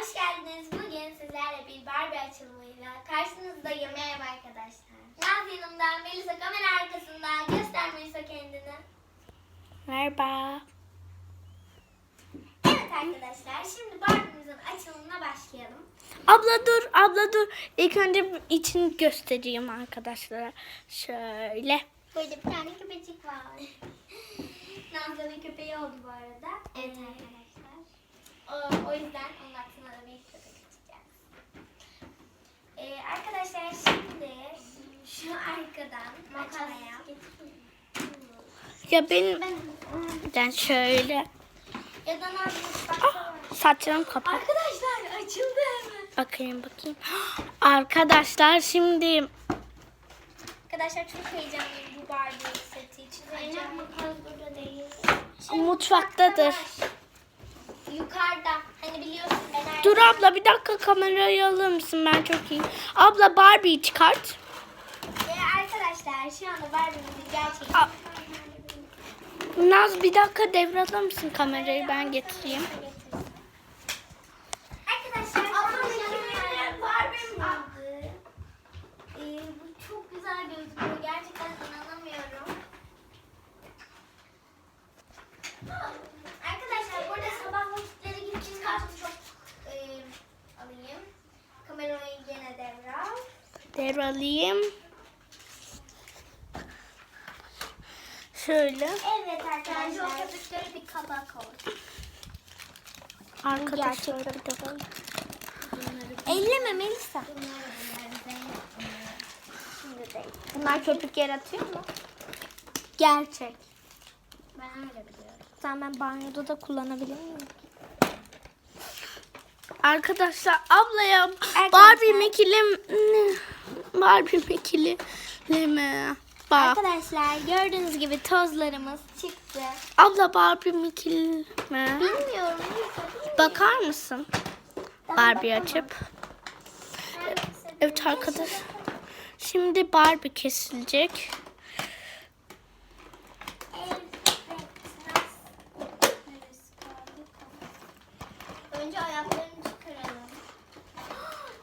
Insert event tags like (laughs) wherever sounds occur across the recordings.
hoş geldiniz. Bugün sizlerle bir Barbie açılımıyla karşınızdayım. Merhaba arkadaşlar. Naz yanımda, Melisa kamera arkasında. Göster Melisa kendini. Merhaba. Evet arkadaşlar, şimdi Barbie'mizin açılımına başlayalım. Abla dur, abla dur. İlk önce için göstereyim arkadaşlara. Şöyle. Burada bir tane köpecik var. (laughs) Nazlı'nın köpeği oldu bu arada. Evet arkadaşlar. O, o yüzden onun aklına da bir köpek açacağız. Ee, arkadaşlar şimdi şu arkadan açmaya. Ya benim Ben, ben şöyle ya da Nazlı baksana. saçlarım kapat. Arkadaşlar açıldı hemen. Bakayım bakayım. (gasps) Arkadaşlar şimdi Arkadaşlar çok heyecanlıyım bu Barbie seti için. Zeynep makas burada değil. mutfaktadır. Yukarıda. Hani biliyorsun ben her Dur abla bir dakika kamerayı alır mısın? Ben çok iyi. Abla Barbie'yi çıkart. Ee, arkadaşlar şu anda Barbie'mizin gerçeği. Aa. Naz bir dakika devralır mısın kamerayı ben getireyim. Arkadaşlar ablamın Barbie'm vardı. Ee, bu çok güzel gözüküyor. Gerçekten inanamıyorum. Arkadaşlar burada sabah vakitleri gittiğim kartı çok e, alayım. Kamerayı gene devral. Devralayayım. Şöyle. Evet arkadaşlar. o köpükleri bir kaba koy. Arkadaşlar bir dakika. Elleme Melisa. Bunlar köpük yaratıyor mu? Gerçek. Ben öyle biliyorum. Sen ben banyoda da kullanabilir miyim? Arkadaşlar ablaya Barbie mekilim Barbie mekili mi? Bak. Arkadaşlar gördüğünüz gibi tozlarımız çıktı. Abla Barbie mekili mi? Bilmiyorum. Bakar mısın? Barbie açıp. Evet arkadaş. Şimdi Barbie kesilecek. Önce ayaklarını çıkaralım.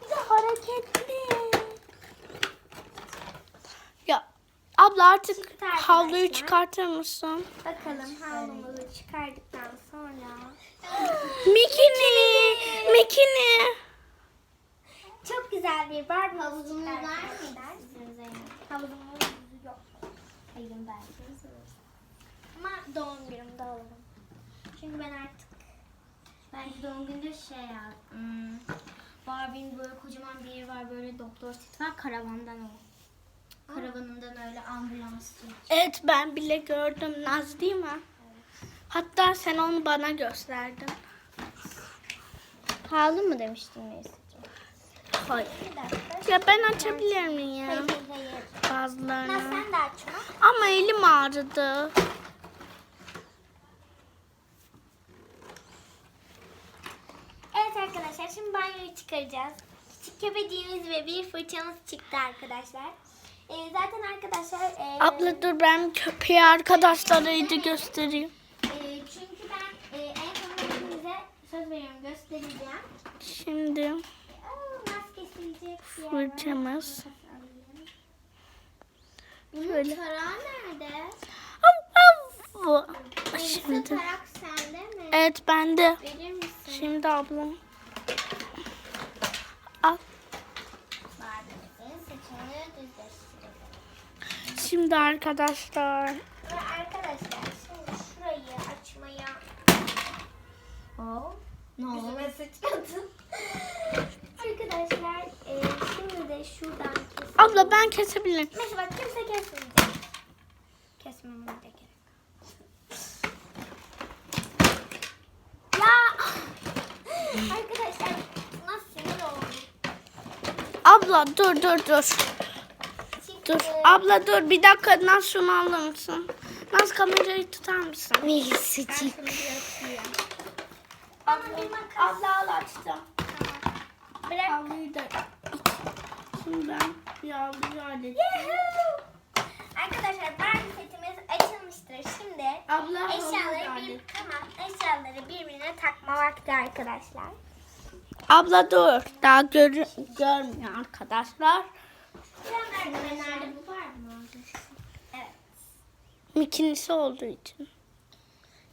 Bir de hareketli. Ya abla artık havluyu çıkartır mısın? Bakalım havlumuzu çıkardıktan sonra. Mikini, Mikini. Çok güzel bir Barbie havuzumuz var mı? Havuzumuz yok. Hayır belki. Ama doğum günümde alırım. Çünkü ben artık Belki doğum günde şey al. Hmm, Barbie'nin böyle kocaman bir yeri var böyle doktor seti var karavandan o. Karavanından öyle ambulans. Evet ben bile gördüm. Naz değil mi? Hatta sen onu bana gösterdin. Pahalı mı demiştin neyse. Hayır. Ya ben açabilir miyim? Hayır hayır. Bazılarını. sen de açma. Ama elim ağrıdı. Evet arkadaşlar şimdi banyoyu çıkaracağız. Küçük köpeciğimiz ve bir fırçamız çıktı arkadaşlar. Ee, zaten arkadaşlar e, Abla dur ben köpeği arkadaşlara iyice göstereyim. e, çünkü ben e, en son hepinize söz veriyorum göstereceğim. Şimdi var. fırçamız. Bunun Şöyle. tarağı nerede? Av, Şimdi. tarak sende mi? Evet bende. Verir misin? Şimdi ablam. Al. Barbie'nin saçını. Şimdi arkadaşlar. Ve arkadaşlar şimdi şurayı açmaya Oh. Ne Yüzüme sıçradı. Arkadaşlar e, şimdi de şuradan keselim. Abla ben kesebilirim. Mesela kimse kesmeyecek. Kesmemem gerek. Ya! Arkadaşlar nasıl sinir oldum. Abla dur dur dur. Dur. Abla dur bir dakika Naz şunu alır mısın? Naz kamerayı tutar mısın? Melisacık. Abla. Abla al açtım. Bırak. Havluyu da Şimdi ben bir havluyu halledeceğim. Arkadaşlar Barbie setimiz açılmıştır. Şimdi Abla eşyaları bir tamam eşyaları birbirine takma vakti arkadaşlar. Abla dur. Daha gör görmüyor arkadaşlar. Merdivenlerde bu var mı? Evet. Mikinisi olduğu için.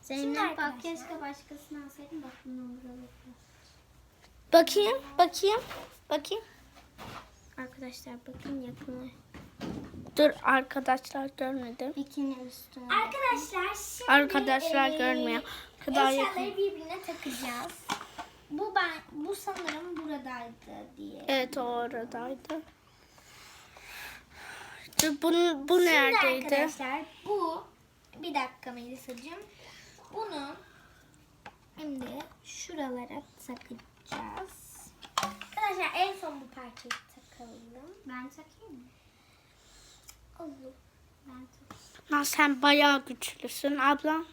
Zeynep bak keşke başkasını alsaydın bak bunu buralı. Bakayım, bakayım, bakayım. Arkadaşlar bakın yakına. Dur arkadaşlar görmedim. Bikini üstüne. Arkadaşlar şimdi Arkadaşlar eee, görmüyor. O kadar Eşyaları yakın. birbirine takacağız. Bu ben bu sanırım buradaydı diye. Evet o oradaydı. Dur, bu, bu Şimdi neredeydi? arkadaşlar bu bir dakika Melisa'cığım. Bunu şimdi şuralara takacağız. Arkadaşlar en son bu parçayı takalım. Ben takayım mı? Olur. Ben takayım. Lan sen bayağı güçlüsün abla.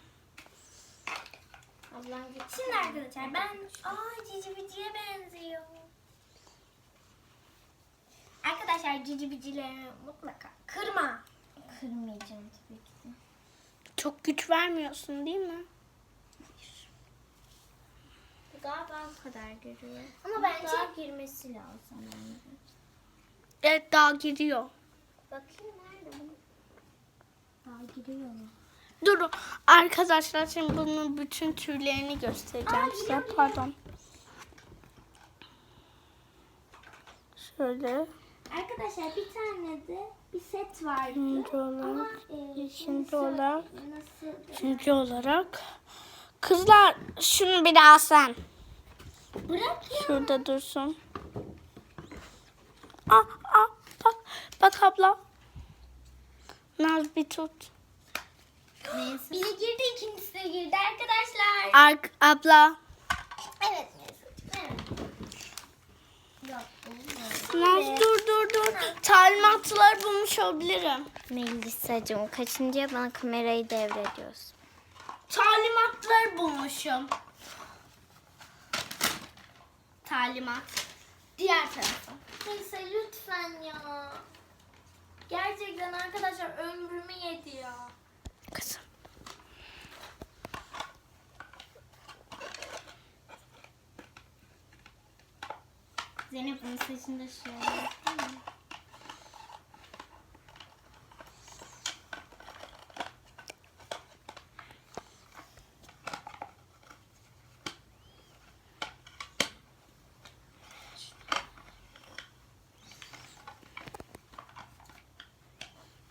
Ablam git. Şimdi arkadaşlar ben aa cici biciye benziyor. Arkadaşlar cici mutlaka kırma. Kırmayacağım tabii ki de. Çok güç vermiyorsun değil mi? Galiba bu kadar görüyor. Ama bence Daha girmesi lazım yani. Evet daha giriyor. bakayım nerede bu? Daha giriyor mu? Dur arkadaşlar şimdi bunun bütün türlerini göstereceğim Aa, size. Pardon. Şöyle. Arkadaşlar bir tane de bir set vardı. Üçüncü Ama olarak. e, ikinci şimdi olarak. Üçüncü olarak. Kızlar şunu bir daha sen. Bırak ya. Şurada dursun. Ah ah bak. Bak abla. Naz bir tut. Biri girdi ikincisi de girdi arkadaşlar. Ark abla. Evet Melisa'cığım. Evet. Yok, olmadı. Naz dur dur dur. Talimatlar bulmuş olabilirim. Melisa'cığım kaçıncıya bana kamerayı devrediyorsun? Talimatlar bulmuşum. Talimat. Diğer tarafa. Melisa lütfen ya. Gerçekten arkadaşlar ömrümü yedi ya. Kızım. Zeynep bunun saçında yaptın mı?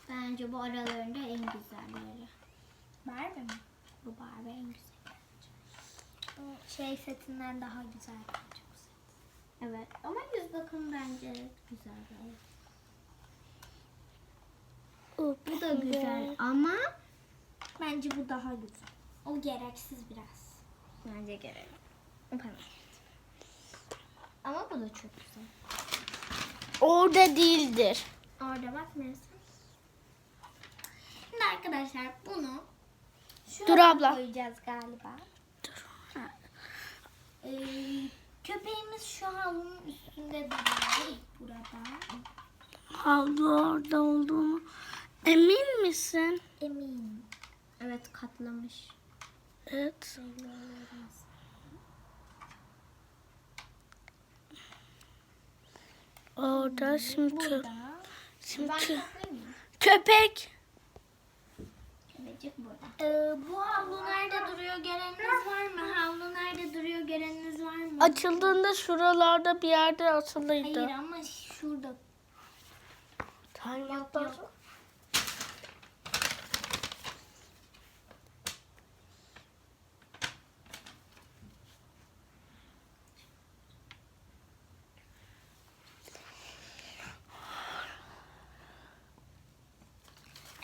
Bence bu aralarında en güzelleri. Barbie mi? Bu Barbie en güzel. O şey setinden daha güzel bu. Evet ama yüz bakımı bence güzel. değil. Bu da güzel ama Bence bu daha güzel. O gereksiz biraz. bence gerek. Ama bu da çok güzel. Orada değildir. Orada bak Melisa. Şimdi arkadaşlar bunu Dur şuraya abla. koyacağız galiba. Dur. Ee, köpeğimiz şu havlunun üstünde duruyor. Burada. Havlu orada olduğunu emin misin? Eminim. Evet katlamış. Evet. Orada şimdi kö- Burada. şimdi Ben kö- katlayayım mı? köpek. Köpecik burada. Ee, bu havlu nerede duruyor göreniniz var mı? Havlu nerede duruyor göreniniz var mı? Açıldığında şuralarda bir yerde asılıydı. Hayır ama şurada. Talimatlar. Yok.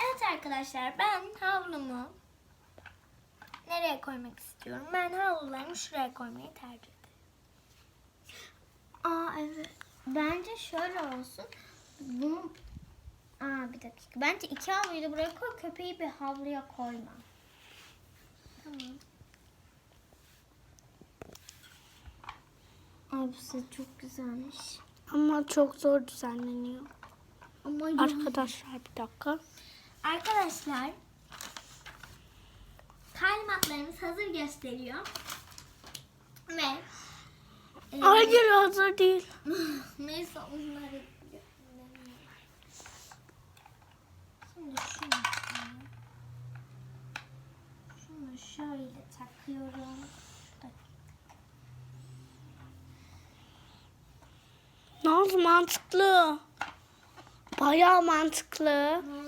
Evet arkadaşlar ben havlumu nereye koymak istiyorum? Ben havlularımı şuraya koymayı tercih ederim. Aa evet. Bence şöyle olsun. Bunu Aa bir dakika. Bence iki havluyu da buraya koy. Köpeği bir havluya koyma. Tamam. Ay bu set çok güzelmiş. Ama çok zor düzenleniyor. Ama Arkadaşlar bir dakika. Arkadaşlar talimatlarımız hazır gösteriyor. Ve Ee, Hayır hazır değil. (laughs) Neyse onları Şimdi şunu şunu şöyle takıyorum. Nasıl mantıklı? Bayağı mantıklı. Oldu?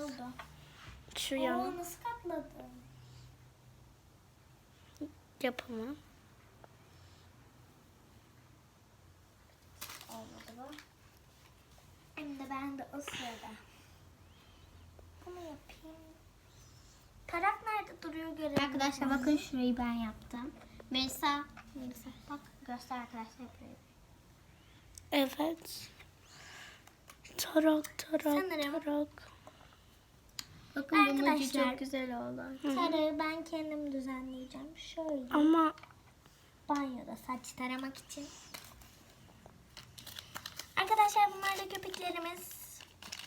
Şu yana nasıl katladın? yapımı. Olmadı bu. Hem de ben de o sırada. Bunu yapayım. Tarak nerede duruyor görelim. Arkadaşlar bakın şurayı ben yaptım. Melisa, Melisa bak göster arkadaşlar yapıyor. Evet. Tarak tarak Sanırım. tarak. Bakın bu mucu Arkadaşlar. çok güzel oldu. Tarağı ben kendim düzenleyeceğim. Şöyle Ama banyoda saç taramak için. Arkadaşlar bunlar da köpüklerimiz.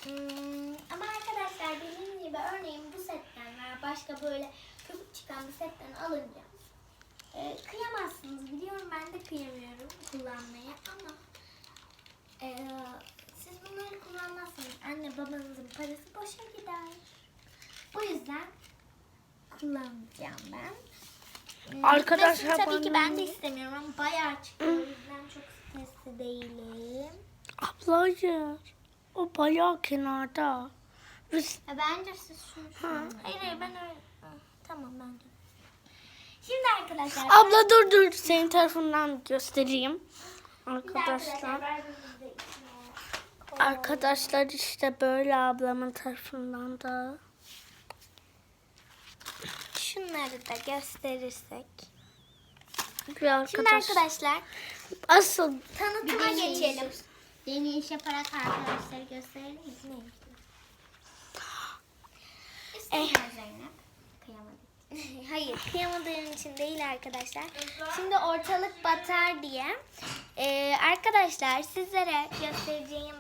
Hmm, ama arkadaşlar dediğim gibi örneğin bu setten veya başka böyle köpük çıkan bir setten alınca e, kıyamazsınız. Biliyorum ben de kıyamıyorum kullanmaya ama e, siz bunları kullanmazsanız anne babanızın parası boşa gider. Bu yüzden kullanacağım ben. Hmm, Arkadaşlar gitmesini tabii ki ben de istemiyorum ama bayağı çıkıyor. O yüzden çok stresli değilim. abla hayır. O bayağı kenarda. Biz E, bence siz şunu Ha, hayır hayır ben öyle. Ha, tamam ben de. Şimdi arkadaşlar. Abla dur dur senin tarafından göstereyim. Arkadaşlar. Arkadaşlar işte böyle ablamın tarafından da. Şunları da gösterirsek. Bir Şimdi arkadaş. arkadaşlar Asıl tanıtıma geçelim. Yeni iş yaparak arkadaşlara gösterelim mi? Eh. (laughs) Hayır kıyamadığım için değil arkadaşlar. Şimdi ortalık batar diye. Ee, arkadaşlar sizlere göstereceğim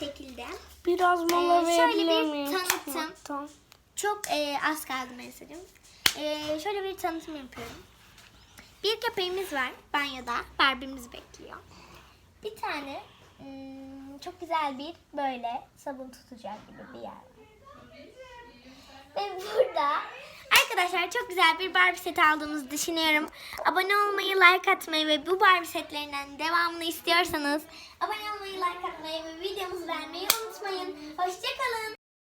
şekilde biraz mola Ee, şöyle verebilir bir miyim? tanıtım. Çok e, az kaldı mesajım. E, şöyle bir tanıtım yapıyorum. Bir köpeğimiz var banyoda. Barbie'miz bekliyor. Bir tane hmm, çok güzel bir böyle sabun tutacak gibi bir yer. Ve burada arkadaşlar çok güzel bir Barbie seti aldığımızı düşünüyorum. Abone olmayı, like atmayı ve bu Barbie setlerinden devamını istiyorsanız abone olmayı, like atmayı ve videomuzu beğenmeyi unutmayın. Hoşçakalın.